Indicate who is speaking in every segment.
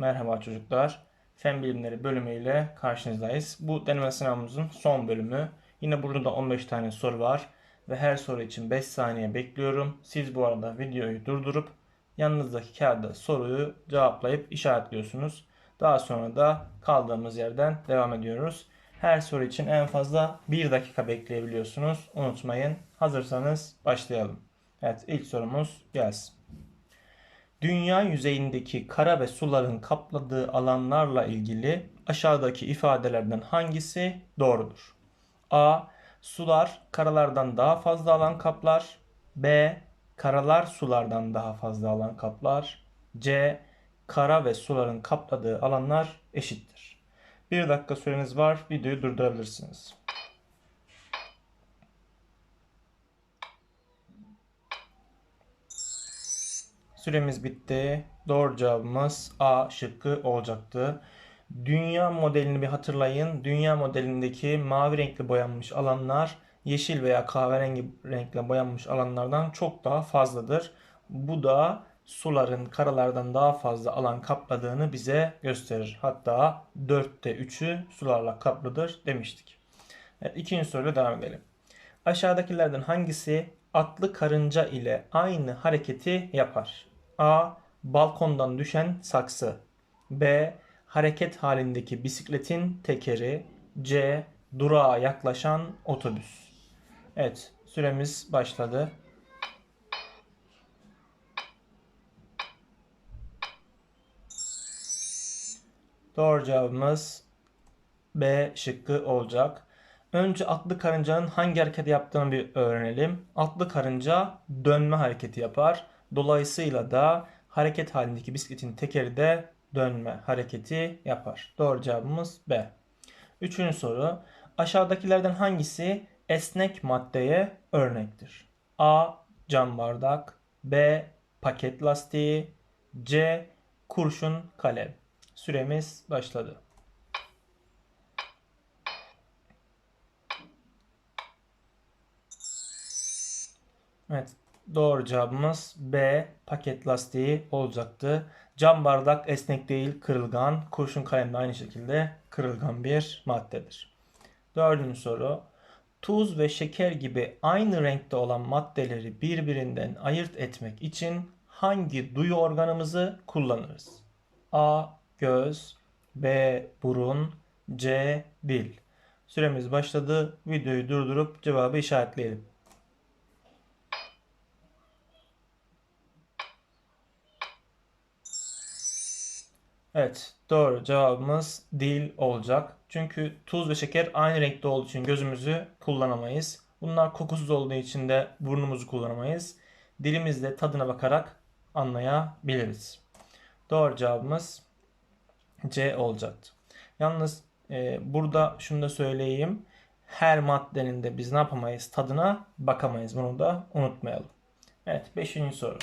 Speaker 1: Merhaba çocuklar. Fen bilimleri bölümüyle karşınızdayız. Bu deneme sınavımızın son bölümü. Yine burada da 15 tane soru var ve her soru için 5 saniye bekliyorum. Siz bu arada videoyu durdurup yanınızdaki kağıda soruyu cevaplayıp işaretliyorsunuz. Daha sonra da kaldığımız yerden devam ediyoruz. Her soru için en fazla 1 dakika bekleyebiliyorsunuz. Unutmayın. Hazırsanız başlayalım. Evet ilk sorumuz gelsin. Dünya yüzeyindeki kara ve suların kapladığı alanlarla ilgili aşağıdaki ifadelerden hangisi doğrudur? A. Sular karalardan daha fazla alan kaplar. B. Karalar sulardan daha fazla alan kaplar. C. Kara ve suların kapladığı alanlar eşittir. Bir dakika süreniz var. Videoyu durdurabilirsiniz. Süremiz bitti. Doğru cevabımız A şıkkı olacaktı. Dünya modelini bir hatırlayın. Dünya modelindeki mavi renkli boyanmış alanlar yeşil veya kahverengi renkle boyanmış alanlardan çok daha fazladır. Bu da suların karalardan daha fazla alan kapladığını bize gösterir. Hatta 4'te 3'ü sularla kaplıdır demiştik. Evet, ikinci soruyla devam edelim. Aşağıdakilerden hangisi atlı karınca ile aynı hareketi yapar? A. Balkondan düşen saksı. B. Hareket halindeki bisikletin tekeri. C. Durağa yaklaşan otobüs. Evet, süremiz başladı. Doğru cevabımız B şıkkı olacak. Önce atlı karıncanın hangi hareketi yaptığını bir öğrenelim. Atlı karınca dönme hareketi yapar. Dolayısıyla da hareket halindeki bisikletin tekeri de dönme hareketi yapar. Doğru cevabımız B. Üçüncü soru. Aşağıdakilerden hangisi esnek maddeye örnektir? A. Cam bardak B. Paket lastiği C. Kurşun kalem. Süremiz başladı. Evet, doğru cevabımız B. Paket lastiği olacaktı. Cam bardak esnek değil, kırılgan. Kurşun kalem de aynı şekilde kırılgan bir maddedir. Dördüncü soru. Tuz ve şeker gibi aynı renkte olan maddeleri birbirinden ayırt etmek için hangi duyu organımızı kullanırız? A. Göz B. Burun C. Dil Süremiz başladı. Videoyu durdurup cevabı işaretleyelim. Evet, doğru cevabımız dil olacak. Çünkü tuz ve şeker aynı renkte olduğu için gözümüzü kullanamayız. Bunlar kokusuz olduğu için de burnumuzu kullanamayız. Dilimizle tadına bakarak anlayabiliriz. Doğru cevabımız C olacaktı. Yalnız e, burada şunu da söyleyeyim. Her maddenin de biz ne yapamayız? Tadına bakamayız. Bunu da unutmayalım. Evet, beşinci soru.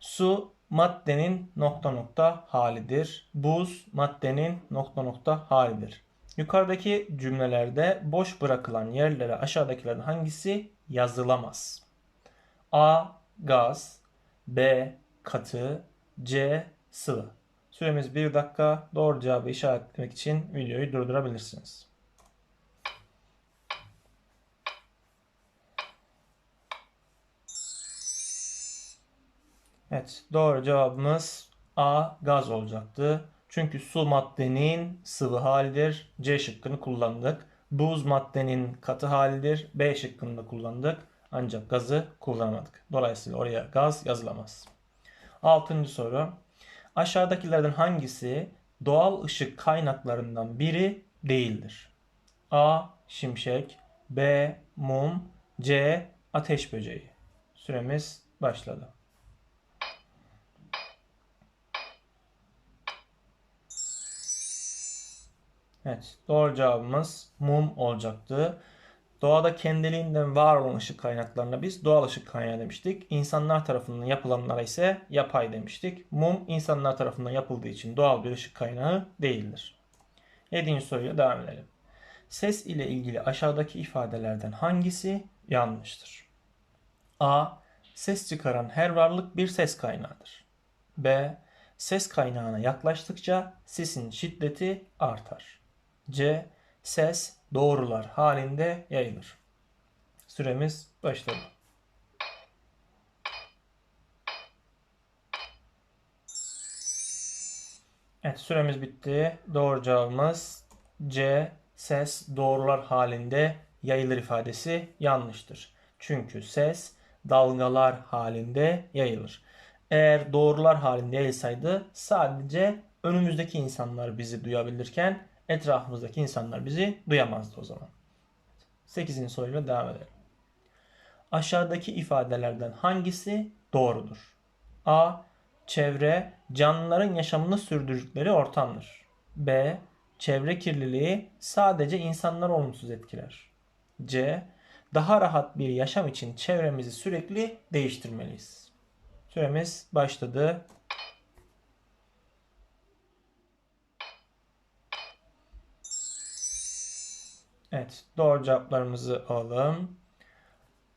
Speaker 1: Su maddenin nokta nokta halidir. Buz maddenin nokta nokta halidir. Yukarıdaki cümlelerde boş bırakılan yerlere aşağıdakilerden hangisi yazılamaz? A. Gaz B. Katı C. Sıvı Süremiz 1 dakika. Doğru cevabı işaretlemek için videoyu durdurabilirsiniz. Evet, doğru cevabımız A gaz olacaktı. Çünkü su maddenin sıvı halidir. C şıkkını kullandık. Buz maddenin katı halidir. B şıkkını da kullandık. Ancak gazı kullanmadık. Dolayısıyla oraya gaz yazılamaz. Altıncı soru. Aşağıdakilerden hangisi doğal ışık kaynaklarından biri değildir? A. Şimşek B. Mum C. Ateş böceği Süremiz başladı. Evet, doğru cevabımız mum olacaktı. Doğada kendiliğinden var olan ışık kaynaklarına biz doğal ışık kaynağı demiştik. İnsanlar tarafından yapılanlara ise yapay demiştik. Mum insanlar tarafından yapıldığı için doğal bir ışık kaynağı değildir. Yedinci soruya devam edelim. Ses ile ilgili aşağıdaki ifadelerden hangisi yanlıştır? A. Ses çıkaran her varlık bir ses kaynağıdır. B. ses kaynağına yaklaştıkça sesin şiddeti artar. C. Ses doğrular halinde yayılır. Süremiz başladı. Evet süremiz bitti. Doğru cevabımız C. Ses doğrular halinde yayılır ifadesi yanlıştır. Çünkü ses dalgalar halinde yayılır. Eğer doğrular halinde yayılsaydı sadece önümüzdeki insanlar bizi duyabilirken etrafımızdaki insanlar bizi duyamazdı o zaman. 8. soruyla devam edelim. Aşağıdaki ifadelerden hangisi doğrudur? A. Çevre canlıların yaşamını sürdürdükleri ortamdır. B. Çevre kirliliği sadece insanlar olumsuz etkiler. C. Daha rahat bir yaşam için çevremizi sürekli değiştirmeliyiz. Süremiz başladı. Evet, doğru cevaplarımızı alalım.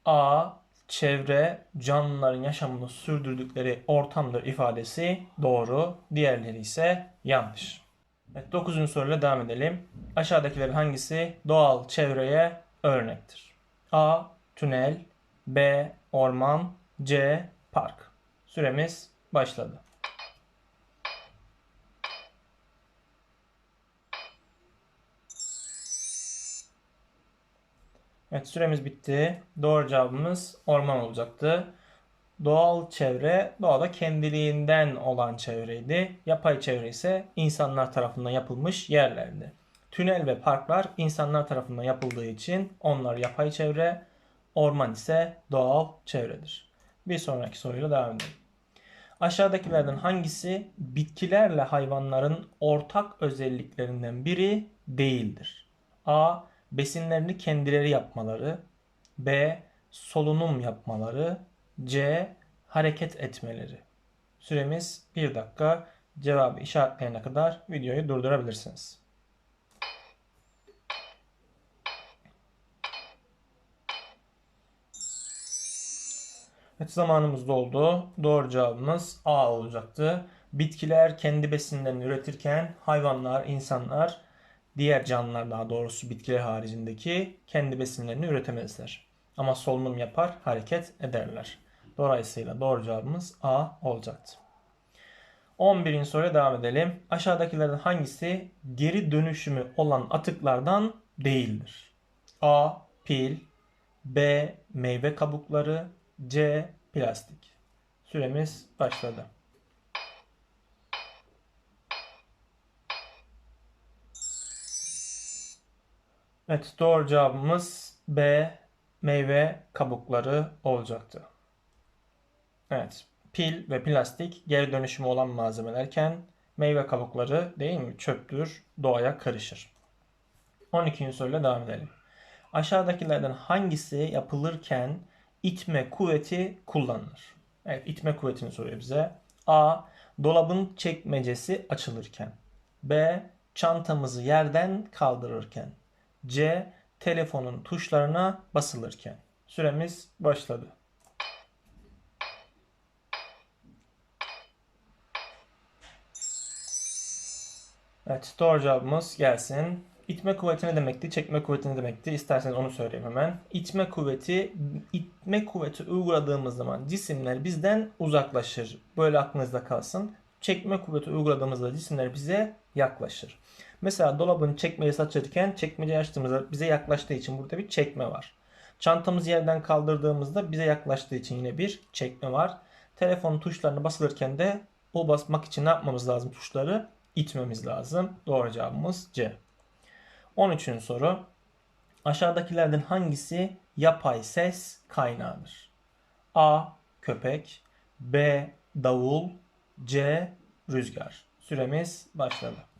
Speaker 1: A. Çevre canlıların yaşamını sürdürdükleri ortamdır ifadesi doğru. Diğerleri ise yanlış. Evet, 9. soruyla devam edelim. Aşağıdakilerin hangisi doğal çevreye örnektir? A. Tünel B. Orman C. Park Süremiz başladı. Evet süremiz bitti. Doğru cevabımız orman olacaktı. Doğal çevre doğada kendiliğinden olan çevreydi. Yapay çevre ise insanlar tarafından yapılmış yerlerdi. Tünel ve parklar insanlar tarafından yapıldığı için onlar yapay çevre, orman ise doğal çevredir. Bir sonraki soruyla devam edelim. Aşağıdakilerden hangisi bitkilerle hayvanların ortak özelliklerinden biri değildir? A. Besinlerini kendileri yapmaları. B. Solunum yapmaları. C. Hareket etmeleri. Süremiz 1 dakika. Cevabı işaretleyene kadar videoyu durdurabilirsiniz. Evet zamanımız doldu. Doğru cevabımız A olacaktı. Bitkiler kendi besinlerini üretirken hayvanlar, insanlar, diğer canlılar daha doğrusu bitkiler haricindeki kendi besinlerini üretemezler. Ama solunum yapar, hareket ederler. Dolayısıyla doğru cevabımız A olacaktı. 11. soruya devam edelim. Aşağıdakilerden hangisi geri dönüşümü olan atıklardan değildir? A. Pil B. Meyve kabukları C. Plastik. Süremiz başladı. Evet doğru cevabımız B. Meyve kabukları olacaktı. Evet pil ve plastik geri dönüşümü olan malzemelerken meyve kabukları değil mi çöptür doğaya karışır. 12. soruyla devam edelim. Aşağıdakilerden hangisi yapılırken itme kuvveti kullanılır? Evet itme kuvvetini soruyor bize. A. Dolabın çekmecesi açılırken. B. Çantamızı yerden kaldırırken. C. Telefonun tuşlarına basılırken. Süremiz başladı. Evet doğru cevabımız gelsin. İtme kuvveti ne demekti? Çekme kuvveti ne demekti? İsterseniz onu söyleyeyim hemen. İtme kuvveti, itme kuvveti uyguladığımız zaman cisimler bizden uzaklaşır. Böyle aklınızda kalsın. Çekme kuvveti uyguladığımızda cisimler bize yaklaşır. Mesela dolabın çekmecesi açarken çekmeceyi açtığımızda bize yaklaştığı için burada bir çekme var. Çantamızı yerden kaldırdığımızda bize yaklaştığı için yine bir çekme var. Telefonun tuşlarına basılırken de o basmak için ne yapmamız lazım tuşları? itmemiz lazım. Doğru cevabımız C. 13. soru. Aşağıdakilerden hangisi yapay ses kaynağıdır? A. Köpek B. Davul C. Rüzgar. Süremiz başladı.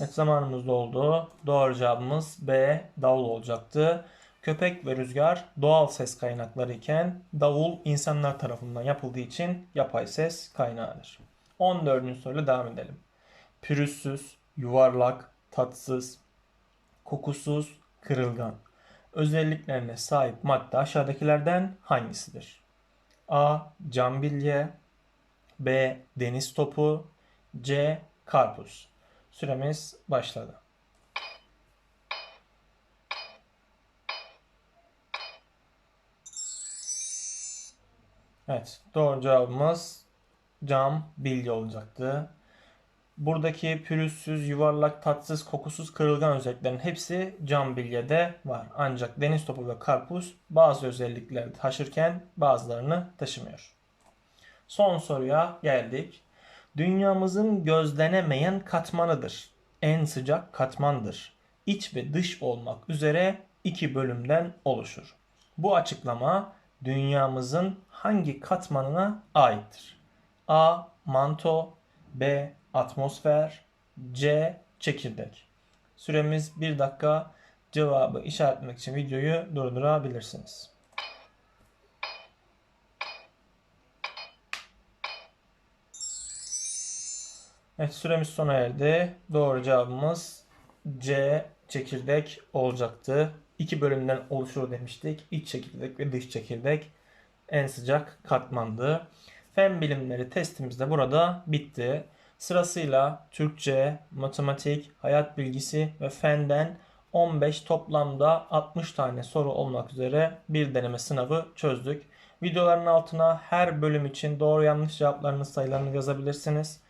Speaker 1: Evet zamanımız doldu. Doğru cevabımız B. Davul olacaktı. Köpek ve rüzgar doğal ses kaynakları iken davul insanlar tarafından yapıldığı için yapay ses kaynağıdır. 14. soruyla devam edelim. Pürüzsüz, yuvarlak, tatsız, kokusuz, kırılgan. özelliklerine sahip madde aşağıdakilerden hangisidir? A. Cam bilye B. Deniz topu C. Karpuz Süremiz başladı. Evet, doğru cevabımız cam bilye olacaktı. Buradaki pürüzsüz, yuvarlak, tatsız, kokusuz, kırılgan özelliklerin hepsi cam bilyede var. Ancak deniz topu ve karpuz bazı özellikleri taşırken bazılarını taşımıyor. Son soruya geldik. Dünyamızın gözlenemeyen katmanıdır. En sıcak katmandır. İç ve dış olmak üzere iki bölümden oluşur. Bu açıklama dünyamızın hangi katmanına aittir? A. Manto B. Atmosfer C. Çekirdek Süremiz 1 dakika. Cevabı işaretlemek için videoyu durdurabilirsiniz. Evet süremiz sona erdi. Doğru cevabımız C. Çekirdek olacaktı. İki bölümden oluşur demiştik. İç çekirdek ve dış çekirdek en sıcak katmandı. Fen bilimleri testimiz de burada bitti. Sırasıyla Türkçe, matematik, hayat bilgisi ve fenden 15 toplamda 60 tane soru olmak üzere bir deneme sınavı çözdük. Videoların altına her bölüm için doğru yanlış cevaplarınız sayılarını yazabilirsiniz.